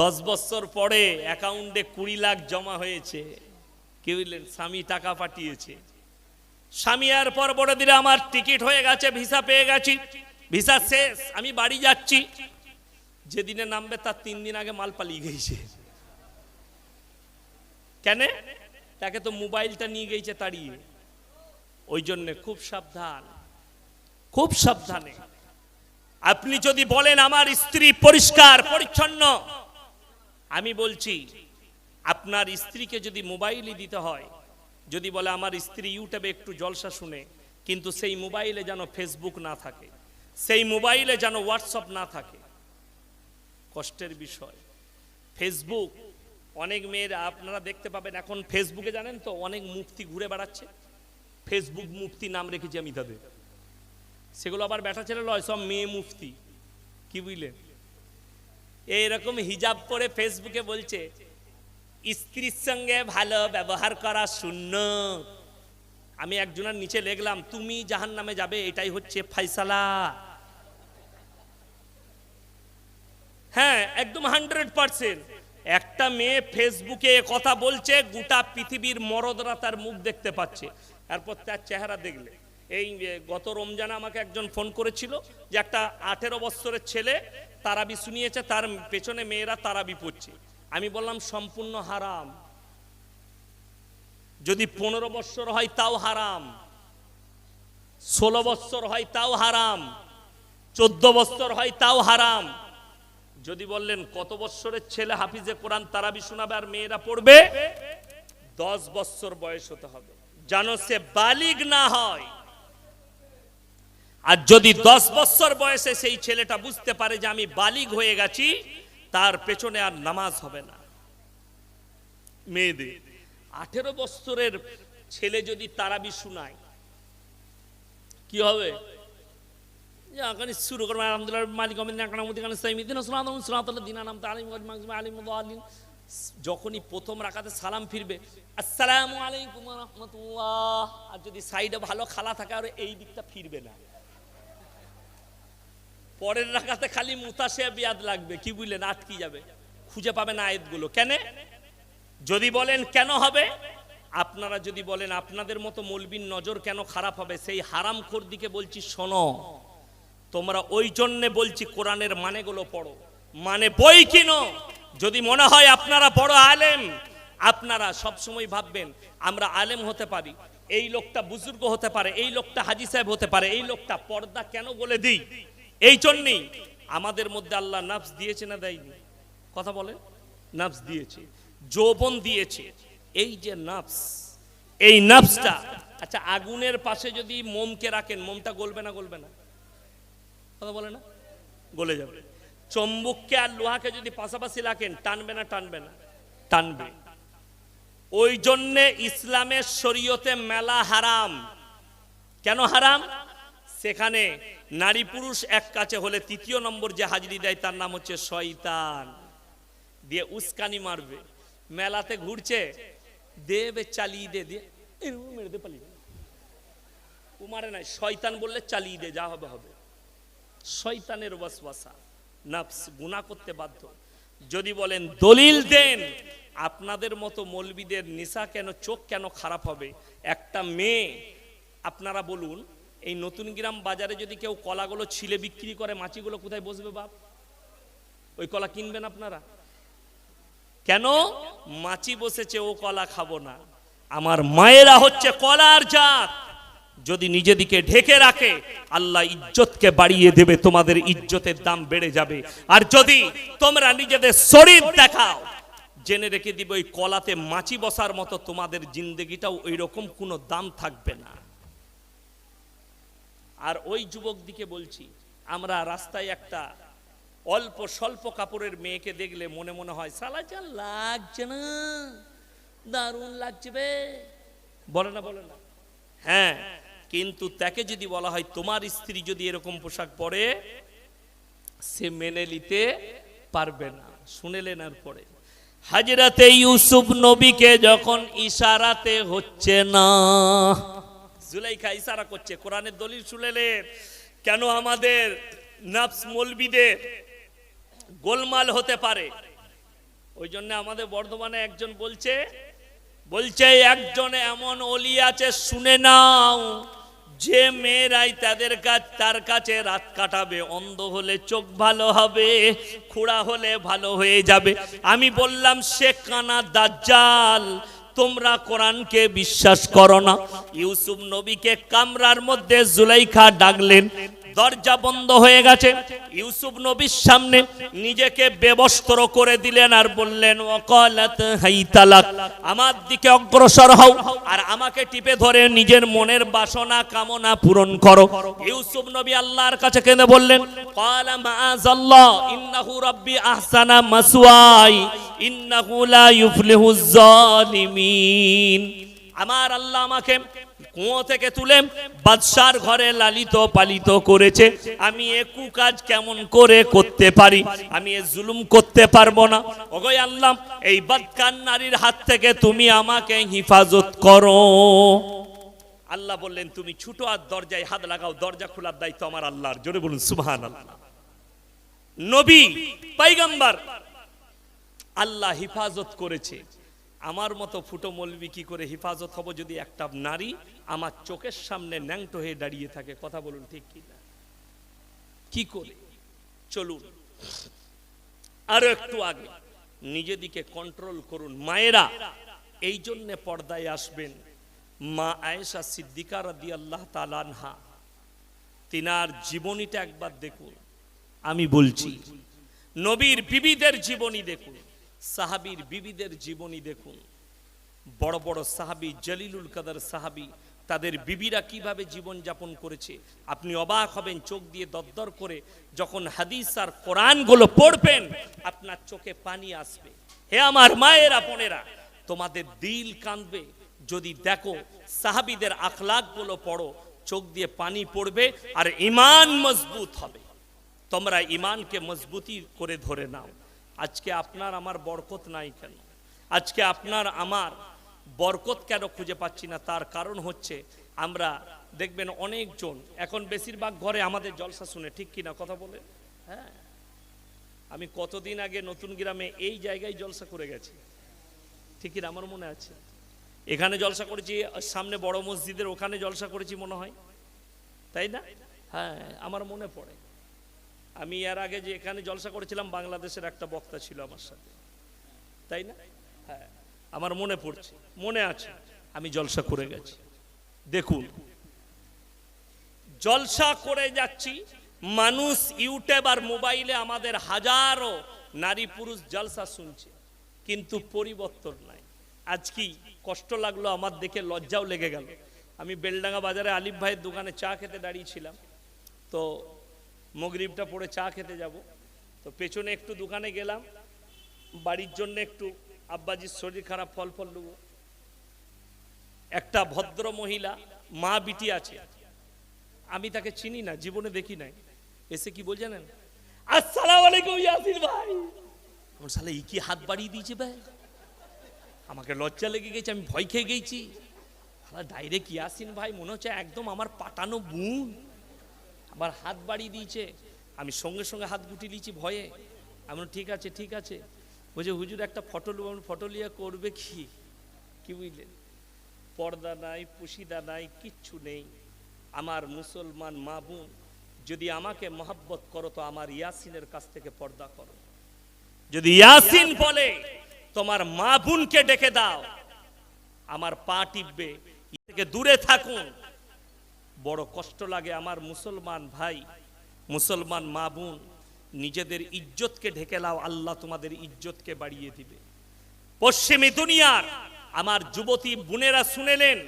দশ বছর পরে অ্যাকাউন্টে কুড়ি লাখ জমা হয়েছে। কে বুঝলেন স্বামী টাকা পাঠিয়েছে। স্বামী আর পর বড় দিলে আমার টিকিট হয়ে গেছে, ভিসা পেয়ে গেছি। ভিসা শেষ, আমি বাড়ি যাচ্ছি। যেদিনে নামবে তার তিন দিন আগে মাল পালিয়ে গেছে। কেন? তাকে তো মোবাইলটা নিয়ে গেছে তাড়িয়ে। ওই জন্যে খুব সাবধান। খুব সাবধানে। আপনি যদি বলেন, আমার স্ত্রী পরিষ্কার, পরিচ্ছন্ন আমি বলছি, আপনার স্ত্রীকে যদি মোবাইলই দিতে হয়, যদি বলে আমার স্ত্রী ইউটিউবে একটু জলসা শুনে, কিন্তু সেই মোবাইলে যেন ফেসবুক না থাকে, সেই মোবাইলে যেন হোয়াটসঅ্যাপ না থাকে, কষ্টের বিষয়। ফেসবুক, অনেক মেয়েরা, আপনারা দেখতে পাবেন, এখন ফেসবুকে জানেন তো, অনেক মুফতি ঘুরে বেড়াচ্ছে। ফেসবুক মুফতি নাম রেখেছি আমি তাদের। সেগুলো আবার ব্যাটা ছেলে লয়, সব মেয়ে মুফতি। কি বুঝলেন? এইরকম হিজাব পরে ফেসবুকে বলছে, স্ত্রীর সঙ্গে ভালো ব্যবহার করা শূন্য। আমি একজনের নিচে লিখলাম তুমি জাহান নামে যাবে, এটাই হচ্ছে ফাইসালা হ্যাঁ একদম হান্ড্রেড পার্সেন্ট। একটা মেয়ে ফেসবুকে কথা বলছে, গোটা পৃথিবীর মরদরা তার মুখ দেখতে পাচ্ছে। এরপর তার চেহারা দেখলে। এই গত রমজানে আমাকে একজন ফোন করেছিল যে একটা আঠেরো বছরের ছেলে তারাবি শুনিয়েছে, তার পেছনে মেয়েরা তারাবি পড়ছে। আমি বললাম, সম্পূর্ণ হারাম। যদি পনেরো বৎসর হয় তাও হারাম। ষোলো বৎসর হয় তাও হারাম। চোদ্দ বৎসর হয় তাও হারাম। যদি বললেন, কত বৎসরের ছেলে হাফিজে কোরআন তারাবি শোনাবে আর মেয়েরা পড়বে? দশ বৎসর বয়স হতে হবে। যেন সে বালিগ না হয়। আর যদি দশ বৎসর বয়সে সেই ছেলেটা বুঝতে পারে যে আমি বালিগ হয়ে গেছি তার পেছনে আর নামাজ হবে না। মেয়েদের। আঠেরো বৎসরের ছেলে যদি তারাবি শোনায় কি হবে? যে আগামী শুরু করব আলহামদুলিল্লাহ মালিক দিন নাম আলিম যখনই প্রথম রাখাতে সালাম ফিরবে আসসালামু আলাইকুম ওয়া আর যদি সাইডে ভালো খালা থাকে আর এই দিকটা ফিরবে না। পরের রাখাতে খালি মুতাসে বিয়াদ লাগবে। কি বুঝলেন? আটকি যাবে? খুঁজে পাবে না আয়াতগুলো। কেন? যদি বলেন কেন হবে? আপনারা যদি বলেন আপনাদের মতো মলবির নজর কেন খারাপ হবে? সেই হারামখোর দিকে বলছি, শোনো, তোমরা ওই জন্যে বলছি কোরআনের মানেগুলো পড়ো। মানে বই কিনো। যদি মনে হয় আপনারা বড় আলেম, আপনারা সব সময় ভাববেন, আমরা আলেম হতে পারি। এই লোকটা বুজুর্গ হতে পারে, এই লোকটা হাজি সাহেব হতে পারে, এই লোকটা পর্দা কেন বলে দিই? এই জন্যেই আমাদের মধ্যে আল্লাহ নাফস দিয়েছে না দেয়নি? কথা বলেন, নাফস দিয়েছে, যৌবন দিয়েছে। এই যে নাফস, এই নাফসটা আচ্ছা আগুনের পাশে যদি মোমকে রাখেন, মোমটা গলবে না গলবে না? কথা বলে না? গলে যাবে। চম্বুককে আর লোহাকে যদি পাশাপাশি রাখেন, টানবে না টানবে না? টানবে। ওই জন্যে ইসলামের শরীয়তে মেলা হারাম। কেন হারাম? সেখানে নারী পুরুষ এক কাছে হলে তৃতীয় নম্বর যে হাজিরি দেয়, তার নাম হচ্ছে শয়তান। দিয়ে উস্কানি মারবে। মেলাতে ঘুরছে। দেবে চালিয়ে দে, দিয়ে মেরে দে পালিয়ে। ও মারে নাই। শয়তান বললে চালিয়ে দে, যা হবে হবে। শয়তানের ওয়াসওয়াসা। নাফস গুনাহ করতে বাধ্য। যদি বলেন, দলিল দেন, আপনাদের মতো মৌলবিদের নিশা কেন, চোখ কেন খারাপ হবে? একটা মেয়ে, আপনারা বলুন এই নতুন গ্রাম বাজারে যদি কেউ কলাগুলো ছিলে বিক্রি করে মাছিগুলো কোথায় বসবে বাপ? ওই কলা কিনবেন আপনারা? কেন? মাছি বসেছে, ও কলা খাব না। আমার মায়েরা হচ্ছে কলার জাত। যদি নিজেদিকে ঢেকে রাখে, আল্লাহ ইজ্জতকে বাড়িয়ে দেবে, তোমাদের ইজ্জতের দাম বেড়ে যাবে। আর যদি তোমরা নিজেদের শরীর দেখাও, জেনে রেখে দিব, ওই কলাতে মাছি বসার মতো তোমাদের জিন্দগিটাও ওই রকম কোনো দাম থাকবে না। আর ওই যুবক দিকে বলছি, আমরা রাস্তায় একটা অল্প স্বল্প কাপড়ের মেয়েকে দেখলে মনে মনে হয়, সালা লাগছে না, দারুণ লাগছে বে। বলে না বলে না। হ্যাঁ কিন্তু তাকে যদি বলা হয়, তোমার স্ত্রী যদি এরকম পোশাক পরে, সে মেনে নিতে পারবে না। শুনেলেন আর পরে। হাজরাতে ইউসুফ নবীকে যখন ইশারাতে হচ্ছে না জুলাইখা ইশারা করছে, কোরআনের দলিল শুনেলেন কেন আমাদের নাফস মলবিদের গোলমাল হতে পারে? ওই জন্য আমাদের বর্ধমানে একজন বলছে বলছে, একজন এমন অলি আছে, শুনে নাও, যে মেয়েরাই তাদের কাছ, তার কাছে রাত কাটাবে, অন্ধ হলে চোখ ভালো হবে, খুড়া হলে ভালো হয়ে যাবে। আমি বললাম, সে কানা দাজ্জাল তোমরা কোরআনকে বিশ্বাস করো না। ইউসুফ নবীকে কামরার মধ্যে জুলাইখা ডাকলেন। দরজা বন্ধ হয়ে গেছে। ইউসুফ নবীর সামনে নিজেকে বেবস্ত্র করে দিলেন আর বললেন ওয়াকালাত হাইতালাক, আমার দিকে অগ্রসর হও আর আমাকে টিপে ধরে নিজের মনের বাসনা, কামনা পূরণ করো। ইউসুফ নবী আল্লাহর কাছে কেঁদে বললেন মাআযাল্লাহ, ইন্নাহু রাব্বি আহসানা মাসওয়াই। ইন্নাহু লা আমার আল্লাহ আমাকে কুয়ো থেকে তুলে বাদশার ঘরে লালিত পালিত করেছে। আমি একু কাজ কেমন করে করতে পারি? আমি এ জুলুম করতে পারব না। ওগো আল্লাহ, এই বাদকান নারীর হাত থেকে তুমি আমাকে হিফাজত করো। আল্লাহ বললেন, তুমি ছুটো আর দরজায় হাত লাগাও। দরজা খোলার দায়িত্ব আমার আল্লাহর। জোরে বলুন সুবহান আল্লাহ নবী, পাইগাম্বার আল্লাহ হিফাজত করেছে। আমার মতো ফুটো মলবি কি করে হিফাজত হব যদি একটা নারী আমার চোখের সামনে ন্যাংটো হয়ে দাঁড়িয়ে থাকে? কথা বলুন ঠিক কি না? কি করে? চলুন। আরও একটু আগে নিজেদিকে কন্ট্রোল করুন। মায়েরা, এই জন্যে পর্দায় আসবেন। মা আয়েশা সিদ্দিকা রাদি আল্লাহ তালানহা তিনার জীবনীটা একবার দেখুন। আমি বলছি, নবীর বিবিদের জীবনী দেখুন। সাহাবীর বিবিদের জীবনী দেখুন। বড় বড় সাহাবী, জলিলুল কাদার সাহাবী, তাদের বিবিরা কীভাবে জীবন যাপন করেছে, আপনি অবাক হবেন, চোখ দিয়ে দরদর করে যখন হাদিস আর কোরআনগুলো পড়বেন, আপনার চোখে পানি আসবে। হে আমার মায়েরা, বোনেরা, তোমাদের দিল কাঁদবে। যদি দেখো সাহাবিদের আখলাকগুলো পড়ো, চোখ দিয়ে পানি পড়বে আর ইমান মজবুত হবে। তোমরা ইমানকে মজবুতি করে ধরে নাও। আজকে আপনার আমার বরকত নাই কেন? আজকে আপনার আমার বরকত কেন খুঁজে পাচ্ছি না? তার কারণ হচ্ছে আমরা দেখবেন অনেকজন, এখন বেশিরভাগ ঘরে আমাদের জলসা শুনে, ঠিক কিনা কথা বলে হ্যাঁ? আমি কতদিন আগে নতুন গ্রামে এই জায়গায় জলসা করে গেছি। ঠিক কিনা আমার মনে আছে? এখানে জলসা করেছি, সামনে বড় মসজিদের ওখানে জলসা করেছি মনে হয়? তাই না? হ্যাঁ আমার মনে পড়ে। আমি এর আগে যে এখানে জলসা করেছিলাম, বাংলাদেশের একটা বক্তা ছিল আমার সাথে। তাই না? হ্যাঁ আমার মনে পড়ছে, মনে আছে, আমি জলসা করে গেছি। দেখুন, জলসা করে যাচ্ছি, মানুষ ইউটিউব আর মোবাইলে আমাদের হাজারো নারী পুরুষ জলসা শুনছে, কিন্তু পরিবর্তন নাই। আজ কি কষ্ট লাগল আমার দেখে, লজ্জাও লেগে গেল। আমি বেলডাঙ্গা বাজারে আলিফ ভাইয়ের দোকানে চা খেতে দাঁড়িয়েছিলাম তো মগরিবটা পরে চা খেতে যাব। তো পেছনে একটু দোকানে গেলাম। বাড়ির জন্য একটু আব্বাজির শরীর খারাপ, ফল ফল নেব একটা ভদ্র মহিলা, মা বিটি আছে। আমি তাকে চিনি না, জীবনে দেখি নাই। এসে কি বল জানেন? আসসালামু আলাইকুম ইয়াসির ভাই। আমার সালে ই কি হাত বাড়িয়ে দিয়েছে ভাই? আমাকে লজ্জা লেগে গেছে, আমি ভয় খেয়ে গেছি। ডাইরেক্ট ইয়াসিন ভাই, মনে হচ্ছে একদম আমার পাটানো বুন। আবার হাত বাড়িয়ে দিয়েছে, আমি সঙ্গে সঙ্গে হাত গুটি নিয়েছি ভয়ে। আমি ঠিক আছে ঠিক আছে। বলছে, হুজুর, একটা ফটো নেব ফটো লিয়া করবে কি? কি বুঝলেন? পর্দা নাই, পুশিদা নাই, কিচ্ছু নেই। আমার মুসলমান মা বোন, যদি আমাকে মহাব্বত করো, তো আমার ইয়াসিনের কাছ থেকে পর্দা করো। যদি ইয়াসিন বলে, তোমার মা বোনকে ডেকে দাও, আমার পা টিপবে থেকে দূরে থাকুন। বড় কষ্ট লাগে আমার মুসলমান ভাই, মুসলমান মা বোন, নিজেদের ইজ্জতকে ঢেকে লাও, আল্লাহ তোমাদের ইজ্জতকে বাড়িয়ে দিবে। পশ্চিমী দুনিয়ার আমার যুবতী বোনেরা শুনেলেন,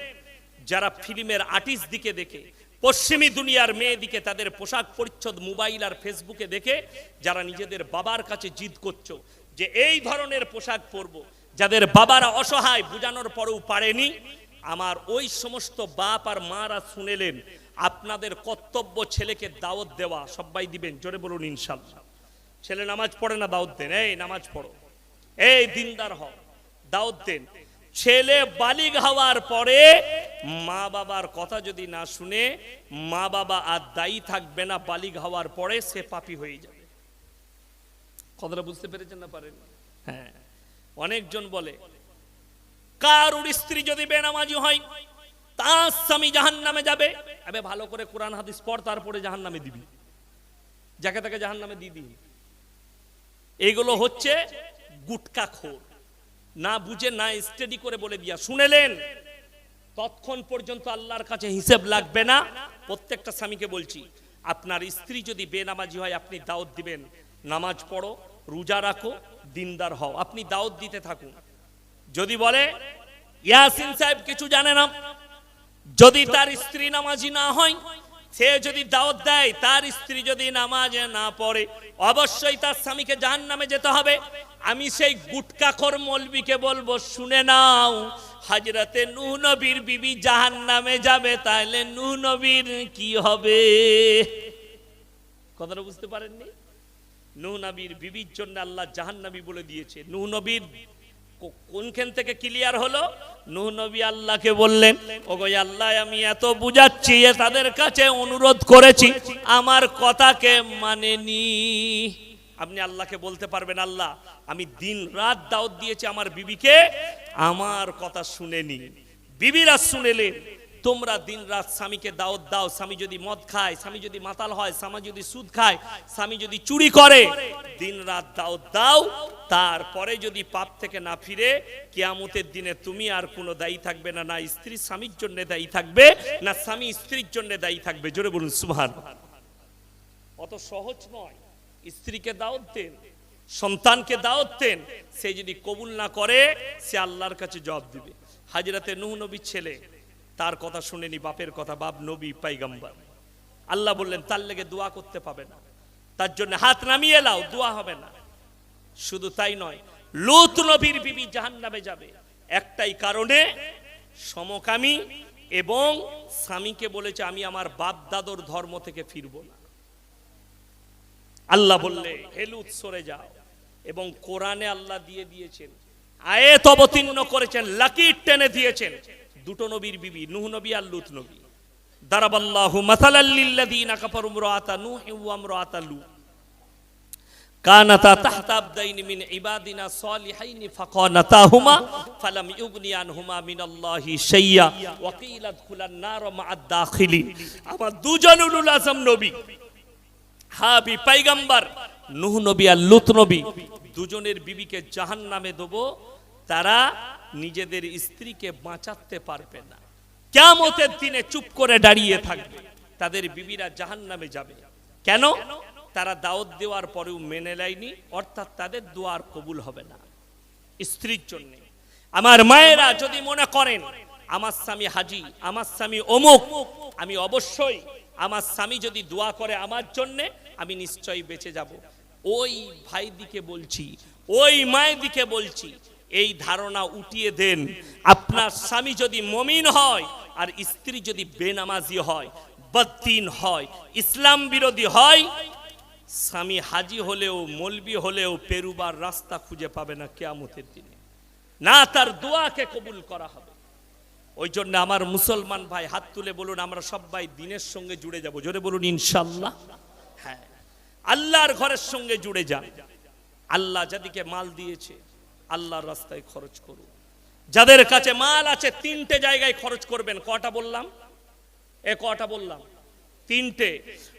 যারা ফিল্মের আর্টিস্ট দিকে দেখে, পশ্চিমী দুনিয়ার মেয়ে দিকে তাদের পোশাক পরিচ্ছদ মোবাইল আর ফেসবুকে দেখে, যারা নিজেদের বাবার কাছে জিদ করছ, যে এই ধরনের পোশাক পরবো, যাদের বাবারা অসহায়, বুঝানোর পরেও পারেনি আমার ওই সমস্ত বাপ আর মারা শুনেলেন, আপনাদের কর্তব্য ছেলেকে দাওয়াত দেওয়া, সবাই দিবেন, জোরে বলুন ইনশাল্লাহ। ছেলে নামাজ পড়ে না, দাওয়াত দেন, এই নামাজ পড়ো। এই দিনদার হও, দাওয়াত দেন। ছেলে বালিগ হওয়ার পরে মা বাবার কথা যদি না শুনে, মা বাবা আর দায়ী থাকবে না, বালিগ হওয়ার পরে সে পাপি হয়ে যাবে। কথাটা বুঝতে পেরেছেন না পারেন হ্যাঁ অনেকজন বলে কারুর স্ত্রী যদি বেনামাজি হয়, তার স্বামী জাহান নামে যাবে। আবে ভালো করে কোরআন, হাদিস পড়, তারপরে জাহান নামে দিবি। যাকে তাকে জাহান নামে দিয়ে দিবি এগুলো হচ্ছে গুটকা খোর। না বুঝে, না স্টাডি করে বলে দিয়া। শুনেলেন তৎক্ষণ পর্যন্ত আল্লাহর কাছে হিসেব লাগবে না। প্রত্যেকটা স্বামীকে বলছি, আপনার স্ত্রী যদি বেনামাজি হয়, আপনি দাওয়াত দিবেন। নামাজ পড়ো, রোজা রাখো, দিনদার হও। আপনি দাওয়াত দিতে থাকুন। যদি বলে, ইয়াসিন সাহেব কিছু জানে না, যদি তার স্ত্রী নামাজি না হয়, সে যদি দাওয়াত দেয়, তার স্ত্রী যদি নামাজে না পড়ে, অবশ্যই তার স্বামীকে জাহান নামে যেতে হবে। আমি সেই গুটকাখর মলবিকে বলব, শুনে নাও, হাজরাতে নূহ নবীর বিবি জাহান নামে যাবে তাহলে নূহ নবীর কি হবে? কথাটা বুঝতে পারেননি? নূহ নবীর বিবির জন্য আল্লাহ জাহান্নাবী বলে দিয়েছে, নূহ নবীর কোনখান থেকে ক্লিয়ার হলো? নুহ নবী আল্লাহকে বললেন, ওগো আল্লাহ, আমি এত বুঝাচ্ছি তাদের কাছে অনুরোধ করেছি, আমার কথাকে মানেনি। আপনি আল্লাহকে বলতে পারবেন, আল্লাহ, আমি দিন রাত দাওয়াত দিয়েছি আমার বিবিকে, আমার কথা শুনেনি। বিবিরা শুনেলেন তোমরা দিন রাত স্বামীকে দাওয়াত দাও, স্বামী যদি মদ খায়, স্বামী যদি মাতাল হয়, স্বামী যদি সুদ খায়, স্বামী যদি চুরি করে, দিন রাত দাওয়াত দাও, তারপরে যদি পাপ থেকে না ফিরে, কিয়ামতের দিনে তুমি আর কোনো দায়ী থাকবে না না স্ত্রী স্বামীর জন্য দায়ী থাকবে, না স্বামী স্ত্রীর জন্য দায়ী থাকবে। জোরে বলুন সুহান অত সহজ নয়। স্ত্রীকে দাওয়াত দেন, সন্তানকে দাওয়াত দেন, সে যদি কবুল না করে, সে আল্লাহর কাছে জবাব দিবে। হাজরাতে নুহ নবীর ছেলে তার কথা শুনেনি, বাপের কথা, বাপ, নবী, পাইগাম্বার। আল্লাহ বললেন, তার লেগে দোয়া করতে পাবে না। তার জন্য হাত নামিয়ে লাও দোয়া হবে না। শুধু তাই নয়, লুত নবীর বিবি জাহান্নামে যাবে। একটাই কারণে সমকামী এবং স্বামীকে বলেছে, আমি আমার বাপ দাদর ধর্ম থেকে ফিরবো না। আল্লাহ বললে হেলুত সরে যাও। এবং কোরআনে আল্লাহ দিয়ে দিয়েছেন, আয়াত অবতীর্ণ করেছেন লাকির টেনে দিয়েছেন। দুটো নবীর বিবি, নূহ নবী আর লুত নবী। দারাবাল্লাহু মাসালাল্লিল্লাযীনা কাফারু ইমরাআতা নূহ ওয়া ইমরাআতা লূত কানাতা তাহতা আবদাইন মিন ইবাদিনা সালিহাইন ফাকানাতাহুমা ফালাম ইউগনি আনহুমা মিনাল্লাহি শাইয়্যা ওয়া কিলা আদখুলান নার মা'আদ দাখিলিন আমার দুজন উলুল আযম নবী হাবি পাইগাম্বার, নুহ নবী আর লুত নবী, দুজনের বিবিকে জাহান নামে দেবো। তারা নিজেদের স্ত্রীকে বাঁচাতে পারবে না। কেমতের দিনে চুপ করে দাঁড়িয়ে থাকবে। তাদের বিবিরা জাহান নামে যাবে। কেন? তারা দাওয়াত দেওয়ার পরেও মেনে নেয়নি, অর্থাৎ তাদের দোয়ার কবুল হবে না। স্ত্রীর জন্য। আমার মায়েরা যদি মনে করেন, আমার স্বামী হাজি, আমার স্বামী অমুক, আমি অবশ্যই আমার স্বামী যদি দোয়া করে আমার জন্যে, আমি নিশ্চয়ই বেঁচে যাব। ওই ভাই দিকে বলছি, ওই মায়ের দিকে বলছি এই ধারণা উঠিয়ে দেন, আপনার স্বামী যদি মমিন হয় আর স্ত্রী যদি বেনামাজি হয় বদ্দিন হয়, ইসলাম বিরোধী হয়, স্বামী হাজি হলেও, মলবি হলেও পেরুবার রাস্তা খুঁজে পাবে না কেয়ামতের দিনে। না, তার দোয়াকে কবুল করা হবে। ওই জন্য আমার মুসলমান ভাই হাত তুলে বলুন, আমরা সবাই দিনের সঙ্গে জুড়ে যাব। জোরে বলুন, ইনশাল্লাহ। হ্যাঁ। আল্লাহর ঘরের সঙ্গে জুড়ে যান। আল্লাহ যাদিকে মাল দিয়েছে আল্লাহর রাস্তায় খরচ করুক যাদের কাছে মাল আছে, তিনটে জায়গায় খরচ করবেন। কটা বললাম? এ কটা বললাম? তিনটে।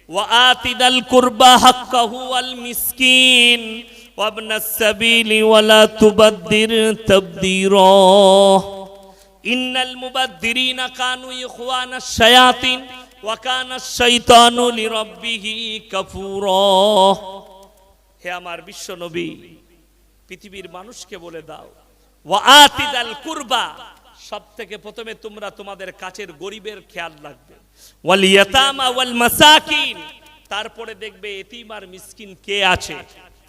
ওয়াতিদাল কুরবা হাক্কাহু আল মিসকিন। ওয়াবনা সাবিলি ওয়ালা তুবাদ্দির তাবদিরা। ইন্নাল মুবাদ্দিরিনা কানু ইখওয়ানাশ শায়াতিন ওয়া কানাশ শাইতানু লিরাব্বিহি কাফুরা। হে আমার বিশ্বনবী পৃথিবীর মানুষকে বলে দাও। কুরবা সব থেকে প্রথমে তোমরা তোমাদের কাছের গরিবের খেয়াল রাখবে। ওয়াল তারপরে দেখবে এতিম আর মিসকিন কে আছে,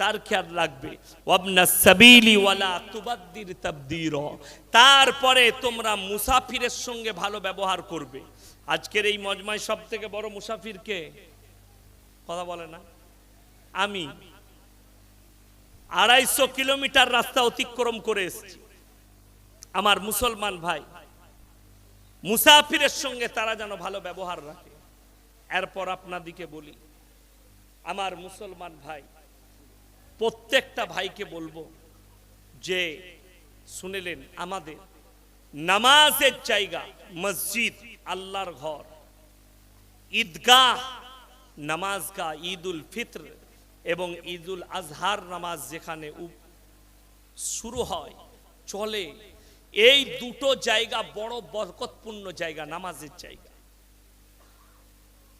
তার খেয়াল রাখবে। তারপরে তোমরা মুসাফিরের সঙ্গে ভালো ব্যবহার করবে। আজকের এই মজমায় সব থেকে বড় মুসাফির কে? কথা বলে না। আমি। আড়াইশো কিলোমিটার রাস্তা অতিক্রম করে এসেছি। আমার মুসলমান ভাই, মুসাফিরের সঙ্গে তারা যেন ভালো ব্যবহার রাখে। এরপর আপনাদিকে বলি, আমার মুসলমান ভাই, প্রত্যেকটা ভাইকে বলব যে, শুনেলেন, আমাদের নামাজের জায়গা, মসজিদ, আল্লাহর ঘর, ঈদগাহ নামাজগা উল ফিত্র এবং ঈদুল আজহার নামাজ যেখানে শুরু হয়, চলে, এই দুটো জায়গা বড় বরকতপূর্ণ জায়গা, নামাজের জায়গা।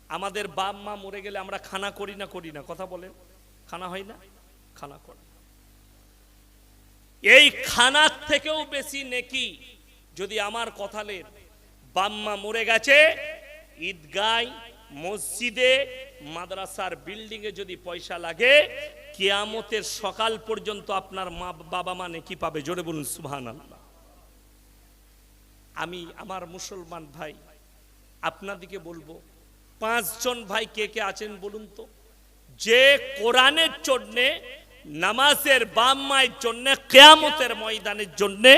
আমাদের বাপ মা মরে গেলে আমরা খানা করি না করি না। কথা বলেন, খানা হয় না? খানা করে। এই খানার থেকেও বেশি নেকি যদি আমার কথালের বাম্মা মরে গেছে ঈদগায় মসজিদে, মাদ্রাসার বিল্ডিং এ যদি পয়সা লাগে, কেয়ামতের সকাল পর্যন্ত আপনার মা, বাবা মানে কি পাবে? জোরে বলুন সুবহান আমি, আমার মুসলমান ভাই, আপনাদিকে বলব, পাঁচজন ভাই কে কে আছেন বলুন তো? যে কোরআনের জন্যে, নামাজের বাম মায়ের জন্য, কেয়ামতের ময়দানের জন্যে,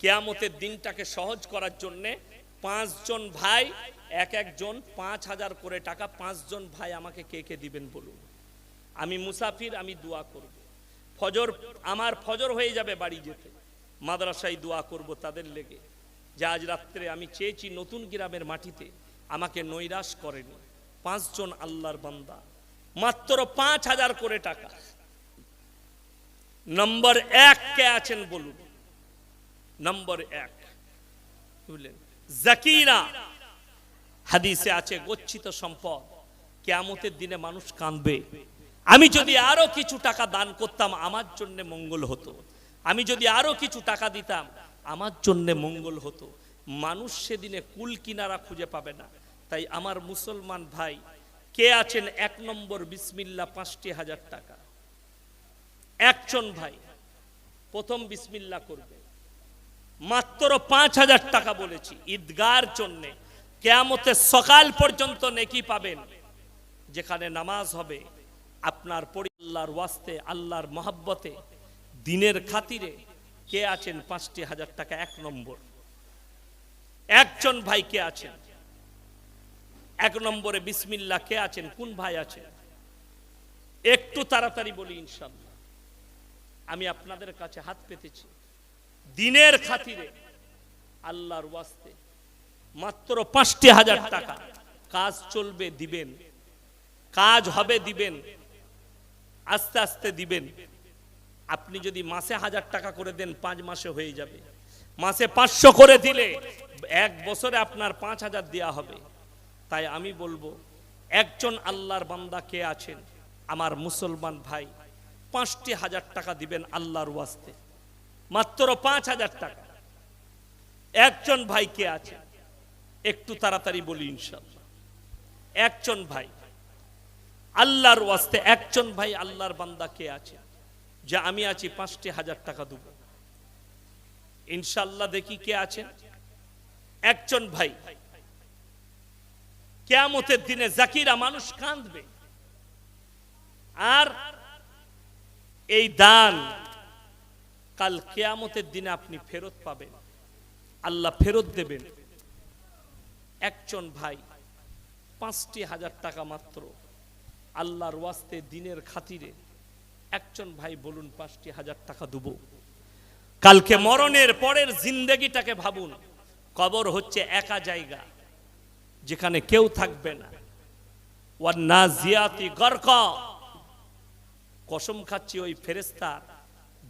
কেয়ামতের দিনটাকে সহজ করার জন্যে পাঁচজন ভাই এক একজন পাঁচ হাজার করে টাকা, পাঁচজন ভাই আমাকে কে কে দিবেন বলুন? আমি মুসাফির, আমি দোয়া করব। ফজর, আমার ফজর হয়ে যাবে বাড়ি যেতে। মাদ্রাসায় দোয়া করব তাদের লেগে। যে আজ রাত্রে আমি চেয়েছি নতুন গ্রামের মাটিতে, আমাকে নৈরাশ করেনি। পাঁচজন আল্লাহর বান্দা। মাত্র পাঁচ হাজার করে টাকা। নম্বর এক কে আছেন বলুন? নম্বর এক। বুঝলেন? জাকিরা। হাদিসে আছে গচ্ছিত সম্পদ। কেয়ামতের দিনে মানুষ কাঁদবে। আমি যদি আরও কিছু টাকা দান করতাম, আমার জন্য মঙ্গল হতো। আমি যদি আরও কিছু টাকা দিতাম, আমার জন্য মঙ্গল হতো। মানুষ সেদিনে কুল কিনারা খুঁজে পাবে না। তাই আমার মুসলমান ভাই, কে আছেন? এক নম্বর বিসমিল্লা পাঁচটি হাজার টাকা। একজন ভাই, প্রথম বিসমিল্লা করবে। মাত্র পাঁচ হাজার টাকা বলেছি, ঈদগার জন্যে। কেয়ামতের সকাল পর্যন্ত নেকি পাবেন, যেখানে নামাজ হবে আপনার পরি আল্লাহর ওয়াস্তে, আল্লাহর মহাব্বতে, দিনের খাতিরে কে আছেন পাঁচটি হাজার টাকা, এক নম্বর। একজন ভাই কে আছেন? এক নম্বরে বিসমিল্লা কে আছেন? কোন ভাই আছেন? একটু তাড়াতাড়ি বলি ইনশাল্লাহ আমি আপনাদের কাছে হাত পেতেছি। দিনের খাতিরে আল্লাহর ওয়াস্তে মাত্র পাঁচটি হাজার টাকা। কাজ চলবে, দিবেন। কাজ হবে, দিবেন। আস্তে আস্তে দিবেন। আপনি যদি মাসে হাজার টাকা করে দেন, পাঁচ মাসে হয়ে যাবে। মাসে পাঁচশো করে দিলে এক বছরে আপনার পাঁচ হাজার দেওয়া হবে। তাই আমি বলব, একজন আল্লাহর বান্দা কে আছেন? আমার মুসলমান ভাই, পাঁচটি হাজার টাকা দিবেন আল্লাহর ওয়াস্তে। মাত্র পাঁচ হাজার টাকা। একজন ভাই কে আছে একটু তাড়াতাড়ি বলি ইনশাল্লাহ একজন ভাই, আল্লাহর ওয়াস্তে একজন ভাই আল্লাহর বান্দা কে আছে? যে আমি আছি পাঁচটি হাজার টাকা দেব। ইনশাল্লাহ দেখি কে আছেন একজন ভাই, কেয়ামতের দিনে জাকিরা মানুষ কাঁদবে। আর এই দান কাল কেয়ামতের দিনে আপনি ফেরত পাবেন। আল্লাহ ফেরত দেবেন। একজন ভাই, পাঁচটি হাজার টাকা মাত্র। আল্লাহর ওয়াস্তে দিনের খাতিরে একজন ভাই বলুন, পাঁচটি হাজার টাকা দেব। কালকে মরণের পরের জিন্দগিটাকে ভাবুন, কবর হচ্ছে একা জায়গা, যেখানে কেউ থাকবে না। ওয়ান্না জিয়াতি গর্ক। কসম খাচ্ছি ওই ফেরেস্তার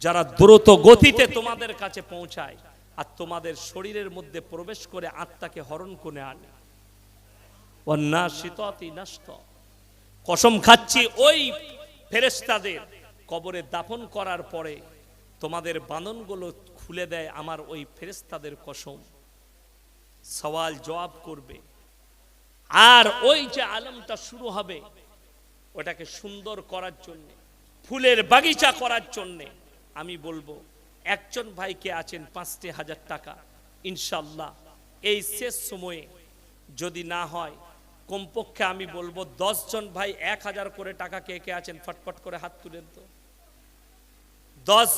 যারা দ্রুত গতিতে তোমাদের কাছে পৌঁছায় আর তোমাদের শরীরের মধ্যে প্রবেশ করে আত্মাকে হরণ করে আনে। কসম খাচ্ছি ওই ফেরেস্তাদের কবরে দাফন করার পরে তোমাদের বাঁধনগুলো খুলে দেয় আমার ওই ফেরেস্তাদের কসম। সওয়াল জবাব করবে, আর ওই যে আলমটা শুরু হবে, ওটাকে সুন্দর করার জন্য, ফুলের বাগিচা করার জন্য আমি বলব একজন ভাইকে আছেন পাঁচটি হাজার টাকা ইনশাল্লাহ এই শেষ সময়ে যদি না হয়, কমপক্ষে আমি বলব জন ভাই এক হাজার করে টাকা কে কে আছেন, ফটফট করে হাত তুলেন তো।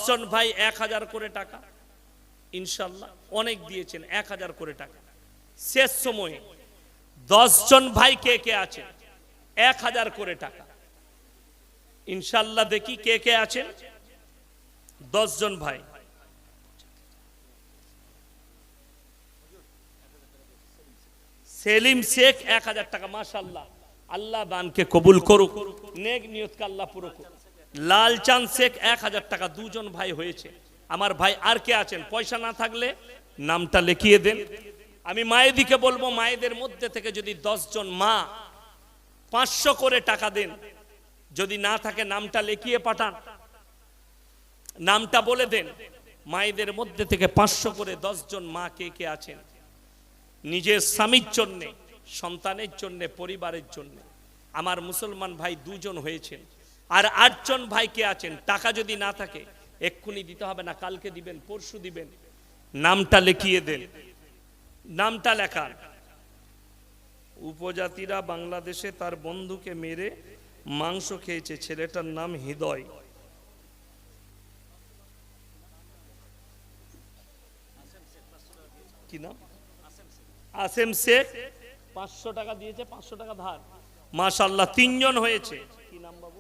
জন ভাই এক হাজার করে টাকা ইনশাল্লাহ অনেক দিয়েছেন এক হাজার করে টাকা। শেষ সময়ে জন ভাই কে কে আছেন, এক হাজার করে টাকা। ইনশাল্লাহ দেখি কে কে আছেন। দশজন ভাই। সেলিম শেখ এক হাজার টাকা মাশাল্লাহ আল্লাহ দানকে কবুল করুক, নেক নিয়তকে আল্লাহ পুরো করুক। লালচাঁদ শেখ এক হাজার টাকা, দুজন ভাই হয়েছে। আমার ভাই আর কে আছেন? পয়সা না থাকলে নামটা লিখিয়ে দেন। আমি মায়েদিকে বলব, মায়েদের মধ্যে থেকে যদি জন মা পাঁচশো করে টাকা দেন, যদি না থাকে নামটা লিখিয়ে পাঠান। নামটা বলে দেন, মায়েদের মধ্যে থেকে পাঁচশো করে জন মা কে কে আছেন? নিজের স্বামীর জন্যে, সন্তানের জন্যে, পরিবারের জন্যে। আমার মুসলমান ভাই দুজন হয়েছেন। আর আটজন ভাই কে আছেন? টাকা যদি না থাকে, এক্ষুনি দিতে হবে না, কালকে দিবেন, পরশু দিবেন। নামটা লিখিয়ে দেন। নামটা লেখান। উপজাতিরা বাংলাদেশে তার বন্ধুকে মেরে মাংস খেয়েছে। ছেলেটার নাম হৃদয়। কি নাম? আসেম শেখ পাঁচশো টাকা দিয়েছে পাঁচশো টাকা ধার। মাশাল্লাহ তিনজন হয়েছে। কি নাম বাবু?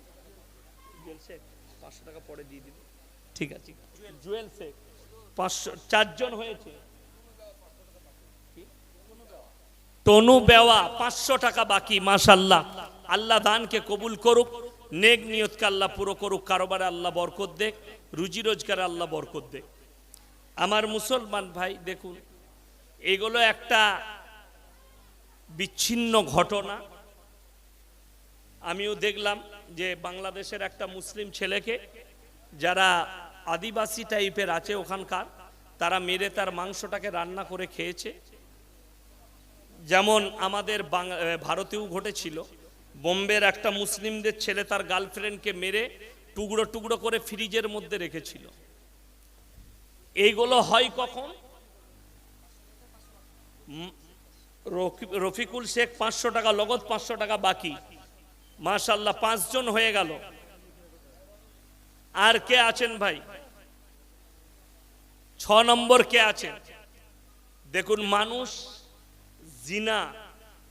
জুয়েল শেখ পাঁচশো টাকা পরে দিয়ে দিবে। ঠিক আছে। জুয়েল শেখ। পাঁচশো চারজন হয়েছে। তনু বেওয়া পাঁচশো টাকা বাকি মাশাল্লাহ আল্লাহ দানকে কবুল করুক নেক নিয়তকে আল্লাহ পুরো করুক কারোবারে আল্লাহ বরকত দেখ রুজি রোজগারে আল্লাহ বরকত দেখ আমার মুসলমান ভাই দেখুন এগুলো একটা বিচ্ছিন্ন ঘটনা। আমিও দেখলাম যে বাংলাদেশের একটা মুসলিম ছেলেকে যারা আদিবাসী টাইপের আছে ওখানকার, তারা মেরে তার মাংসটাকে রান্না করে খেয়েছে। যেমন আমাদের ভারতেও ঘটেছিল। বোম্বের একটা মুসলিমদের ছেলে তার গার্লফ্রেন্ডকে মেরে টুকরো টুকরো করে ফ্রিজের মধ্যে রেখেছিল। এইগুলো হয় কখন? রফিকুল শেখ পাঁচশো টাকা লগত পাঁচশো টাকা বাকি। মাশাল্লাহ পাঁচজন হয়ে গেল। আর কে আছেন ভাই? ছ নম্বর কে আছেন? দেখুন, মানুষ, জিনা,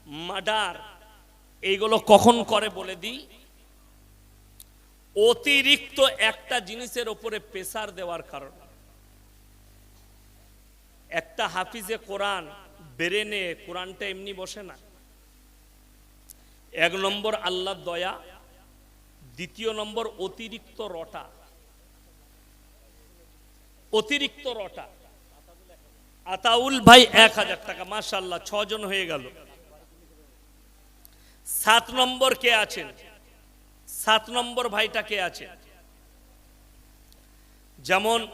মার্ডার, এইগুলো কখন করে বলে দিই? অতিরিক্ত একটা জিনিসের ওপরে প্রেসার দেওয়ার কারণে। একটা হাফিজে কোরআন বেরেনে কোরআনটা এমনি বসে না। এক নম্বর আল্লাহ দয়া, দ্বিতীয় নম্বর অতিরিক্ত রটা। অতিরিক্ত রটা। আতাউল ভাই এক হাজার টাকা মাশাল্লাহ ছজন হয়ে গেল। সাত নম্বর কে আছেন? সাত নম্বর ভাইটা কে আছেন? যেমন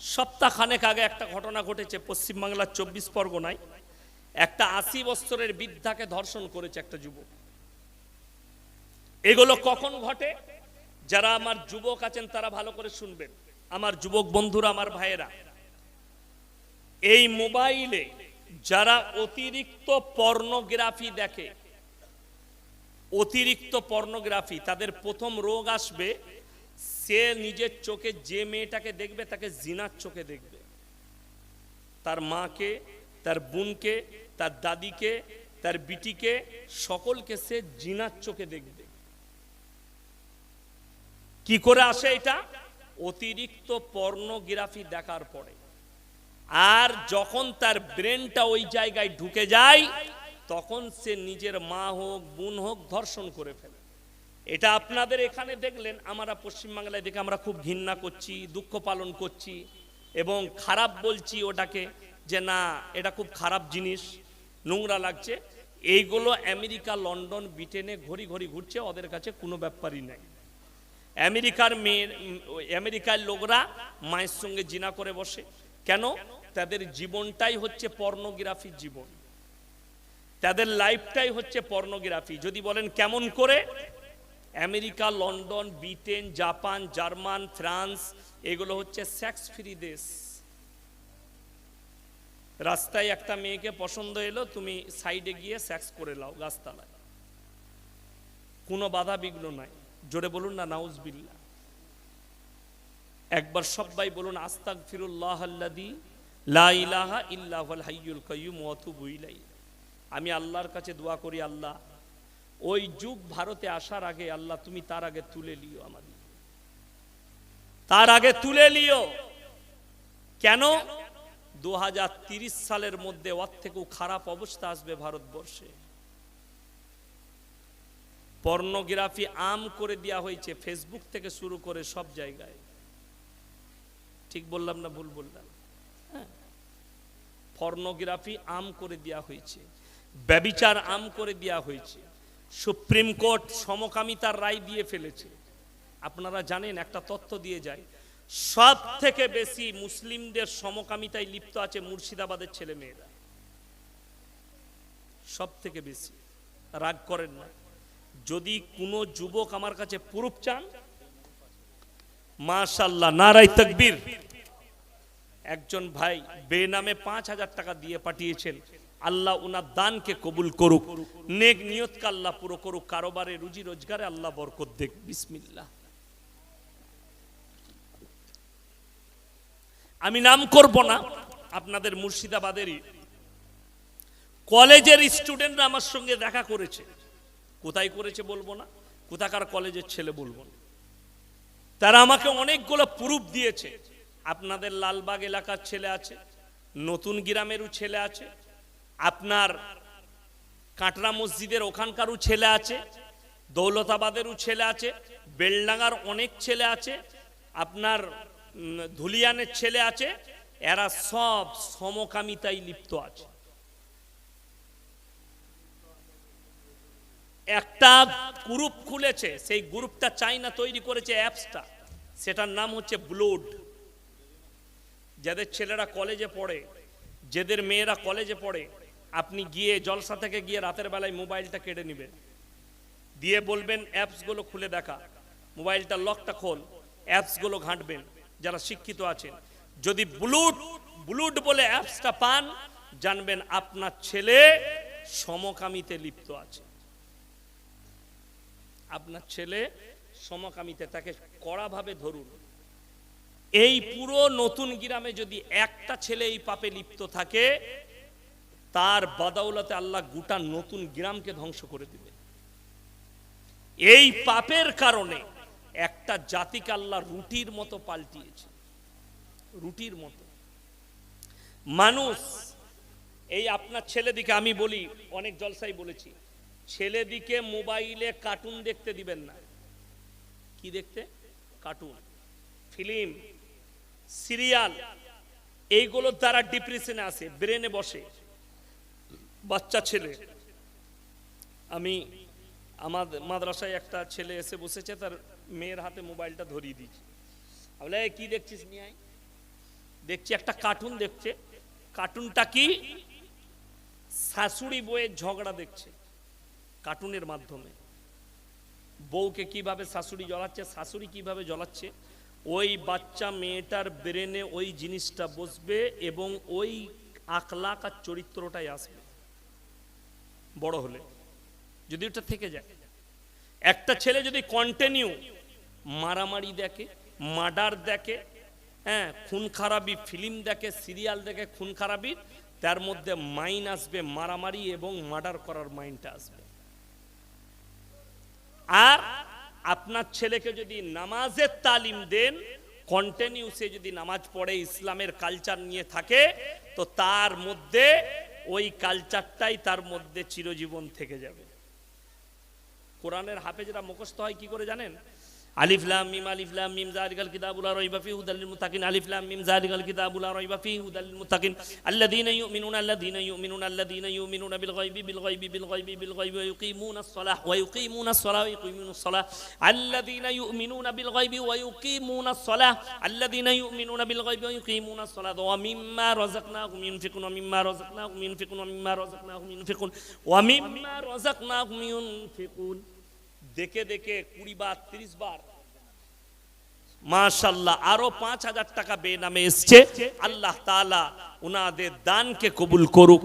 সপ্তাহখানেক আগে একটা ঘটনা ঘটেছে, পশ্চিমবাংলার চব্বিশ পরগনায়। একটা আশি বছরের বৃদ্ধাকে ধর্ষণ করেছে একটা যুবক। এগুলো কখন ঘটে? যারা আমার যুবক আছেন, তারা ভালো করে শুনবেন। আমার যুবক বন্ধুরা, আমার ভাইয়েরা, এই মোবাইলে যারা অতিরিক্ত পর্নোগ্রাফি দেখে, অতিরিক্ত পর্নোগ্রাফি, তাদের প্রথম রোগ আসবে সে নিজের চোখে যে মেয়েটাকে দেখবে, তাকে জিনার চোখে দেখবে। তার মাকে, তার বোনকে, তার দাদিকে, তার বিটিকে, সকলকে সে জিনার চোখে দেখবে। কি করে আসে এটা? অতিরিক্ত পর্নোগ্রাফি দেখার পরে। আর যখন তার ব্রেনটা ওই জায়গায় ঢুকে যায়, তখন সে নিজের মা হোক, বোন হোক ধর্ষণ করে ফেলে। এটা আপনাদের এখানে দেখলেন, আমরা পশ্চিমবাংলায় দেখে আমরা খুব ঘৃণা করছি, দুঃখ পালন করছি এবং খারাপ বলছি ওটাকে যে না, এটা খুব খারাপ জিনিস, নোংরা লাগছে। এইগুলো আমেরিকা, লন্ডন, ব্রিটেনে ঘড়ি ঘড়ি ঘুরছে, ওদের কাছে কোনো ব্যাপারই নাই। আমেরিকার মেয়ের আমেরিকার লোকরা মায়ের সঙ্গে জিনা করে বসে। কেন? তাদের জীবনটাই হচ্ছে পর্নোগ্রাফির জীবন। তাদের লাইফটাই হচ্ছে পর্নোগ্রাফি। যদি বলেন কেমন করে America, London, Britain, Japan, German, France, এগুলো হচ্ছে সেক্স ফ্রি দেশ। রাস্তায় একটা মেয়েকে পছন্দ এলো, তুমি সাইডে গিয়ে সেক্স করে লাও গাছতলায়। কোনো বাধা বিঘ্ন নাই। জোরে বলুন না নাউজবিল্লা একবার সবাই বলুন আস্তাক ফিরুল্লাহ আল্লাদি লা ইলাহা ইল্লাহুল হাইয়ুল কাইয়ুম ওয়া আতুবু ইলাইহি। আমি আল্লাহর কাছে দোয়া করি, আল্লাহ ওই যুগ ভারতে আসার আগে, আল্লাহ তুমি তার আগে তুলে লিও আমাদের। তার আগে তুলে নিও। কেন? দু সালের মধ্যে ওর থেকেও খারাপ অবস্থা আসবে ভারতবর্ষে। পর্নোগ্রাফি আম করে দেওয়া হয়েছে, ফেসবুক থেকে শুরু করে সব জায়গায়। ঠিক বললাম না ভুল বললাম? হ্যাঁ। পর্নোগ্রাফি আম করে দেওয়া হয়েছে, ব্যবিচার আম করে দেওয়া হয়েছে। সুপ্রিম কোর্ট সমকামিতার রায় দিয়ে ফেলেছে। আপনারা জানেন, একটা তথ্য দিয়ে যায় সব থেকে বেশি মুসলিমদের সমকামিতায় লিপ্ত আছে মুর্শিদাবাদের ছেলে মেয়েরা সব থেকে বেশি। রাগ করেন না। যদি কোনো যুবক আমার কাছে প্রুফ চান মাশাল্লাহ নারাই তকবীর। একজন ভাই বেনামে পাঁচ হাজার টাকা দিয়ে পাঠিয়েছেন। আল্লাহ উনার দানকে কবুল করুক। নেক নিয়তকে আল্লাহ পুরো করুক। কারোবারে রুজি রোজগারে আল্লাহ বরকত দেখ বিসমিল্লাহ। আমি নাম করব না। আপনাদের মুর্শিদাবাদেরই। কলেজের স্টুডেন্টরা আমার সঙ্গে দেখা করেছে। কোথায় করেছে বলব না। কোথাকার কলেজের ছেলে বলব না। তারা আমাকে অনেকগুলো প্রুফ দিয়েছে। আপনাদের লালবাগ এলাকার ছেলে আছে। নতুন গ্রামেরও ছেলে আছে। আপনার কাটরা মসজিদের ওখানকারও ছেলে আছে, দৌলতাবাদেরও ছেলে আছে, বেলডাঙ্গার অনেক ছেলে আছে, আপনার ধুলিয়ানের ছেলে আছে, এরা সব সমকামিতায় লিপ্ত আছে। একটা গ্রুপ খুলেছে, সেই গ্রুপটা চাইনা তৈরি করেছে অ্যাপসটা, সেটার নাম হচ্ছে ব্লুড। যাদের ছেলেরা কলেজে পড়ে, যাদের মেয়েরা কলেজে পড়ে আপনি গিয়ে জলসা থেকে গিয়ে রাতের বেলায় মোবাইলটা কেটে নেবেন দিয়ে বলবেন অ্যাপসগুলো খুলে দেখা। মোবাইলটা লকটা খোল। অ্যাপসগুলো ঘাঁটবেন, যারা শিক্ষিত আছেন। যদি ব্লুট ব্লুট বলে অ্যাপসটা পান, জানবেন আপনার ছেলে সমকামিতে লিপ্ত আছে। আপনার ছেলে সমকামিতে, তাকে কড়াভাবে ধরুন। এই পুরো নতুন গ্রামে যদি একটা ছেলে এই পাপে লিপ্ত থাকে তার বাদাউলাতে আল্লাহ গোটা নতুন গ্রামকে ধ্বংস করে দিবে। এই পাপের কারণে একটা জাতিকে আল্লাহ রুটির মতো পাল্টিয়েছে। রুটির মতো। মানুষ, এই আপনার ছেলেদিকে আমি বলি, অনেক জলসাই বলেছি, ছেলেদিকে মোবাইলে কার্টুন দেখতে দিবেন না। কি দেখতে? কার্টুন, ফিল্ম, সিরিয়াল, এইগুলোর দ্বারা ডিপ্রেশনে আসে ব্রেনে বসে। বাচ্চা ছেলে। আমি আমার মাদ্রাসায় একটা ছেলে এসে বসেছে, তার মেয়ের হাতে মোবাইলটা ধরিয়ে দিয়েছি। বলে কি দেখছিস নিয়ে দেখছি একটা কার্টুন দেখছে। কার্টুনটা কি? শাশুড়ি বইয়ের ঝগড়া দেখছে কার্টুনের মাধ্যমে। বউকে কীভাবে শাশুড়ি জ্বলাচ্ছে, শাশুড়ি কীভাবে জ্বলাচ্ছে, ওই বাচ্চা মেয়েটার ব্রেনে ওই জিনিসটা বসবে এবং ওই আখলাক আর চরিত্রটাই আসবে। বড় হলে, যদি ওটা থেকে যায়। একটা ছেলে যদি কন্টিনিউ মারামারি দেখে মার্ডার দেখে হ্যাঁ খুন খারাপি ফিল্ম দেখে সিরিয়াল দেখে, খুন খারাপি, তার মধ্যে মাইন আসবে মারামারি এবং মার্ডার করার মাইন্ডটা আসবে। আর আপনার ছেলেকে যদি নামাজের তালিম দেন কন্টিনিউ সে যদি নামাজ পড়ে, ইসলামের কালচার নিয়ে থাকে, তো তার মধ্যে ওই কালচারটাই তার মধ্যে চিরজীবন থেকে যাবে। কোরআনের হাফেজরা মুখস্থ হয় কি করে জানেন? ألف لام ميم ألف لام ميم ذلك الكتاب لا ريب فيه هدى للمتقين. ألف لام ميم ذلك الكتاب لا ريب فيه هدى للمتقين. الذين يؤمنون الذين يؤمنون الذين يؤمنون بالغيب بالغيب بالغيب بالغيب ويقيمون الصلاة ويقيمون الصلاة ويقيمون الصلاة. الذين يؤمنون بالغيب ويقيمون الصلاة. الذين يؤمنون بالغيب ويقيمون الصلاة. ومما رزقناهم ينفقون ومما رزقناهم ينفقون ومما رزقناهم ينفقون ومما رزقناهم ينفقون. দেখে দেখে কুড়ি বার, ত্রিশ বার। মাশাল্লাহ, আরও পাঁচ হাজার টাকা এসছে। আল্লাহ তাআলা উনাদের দানকে কবুল করুক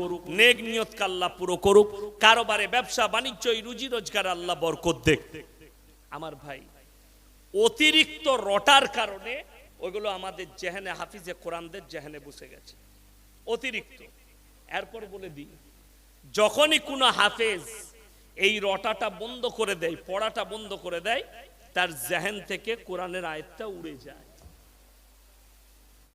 নিয়ত আল্লাহ পুরো করুক, কারোবারে ব্যবসা, বাণিজ্য রুজি রোজগার আল্লাহ বরকত দেখ আমার ভাই, অতিরিক্ত রটার কারণে ওইগুলো আমাদের জেহেনে, হাফিজে কোরআনদের জেহেনে বসে গেছে। অতিরিক্ত। এরপর বলে দিই, যখনই কোনো হাফেজ এই রটাটা বন্ধ করে দেয়, পড়াটা বন্ধ করে দেয়, তার জাহেন থেকে কোরআনের আয়াতটা উড়ে যায়।